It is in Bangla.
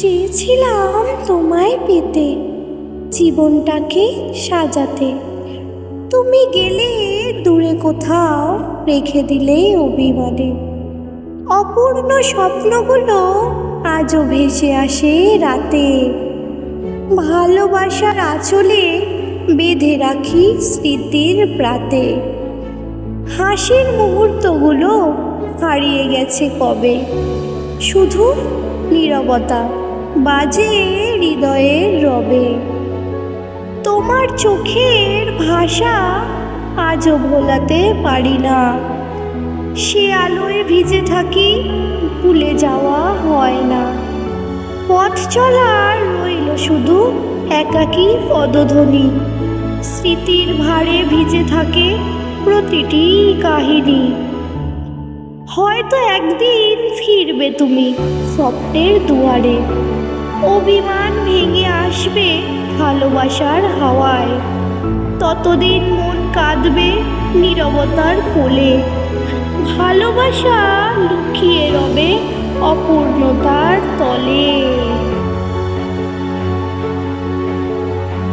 চেয়েছিলাম তোমায় পেতে, জীবনটাকে সাজাতে। তুমি গেলে দূরে কোথাও রেখে দিলে অভিমানে অপূর্ণ স্বপ্নগুলো আজও ভেসে আসে রাতে। ভালোবাসার আঁচলে বেঁধে রাখি স্মৃতির প্রাতে হাসির মুহূর্তগুলো হারিয়ে গেছে কবে? শুধু নীরবতা। বাজে হৃদয়ের রবে। তোমার চোখের ভাষা আজও ভোলাতে পারি না। সে আলোয় ভিজে থাকি, ভুলে যাওয়া হয় না। পথ চলার রইল শুধু একাকী পদধ্বনি। স্মৃতির ভারে ভিজে থাকে প্রতিটি কাহিনী। হয়তো একদিন ফিরবে তুমি স্বপ্নের দুয়ারে। অভিমান ভেঙে আসবে ভালোবাসার হাওয়ায়। ততদিন মন কাঁদবে নিরবতার কোলে। ভালোবাসা লুকিয়ে রবে অপূর্ণতার তলে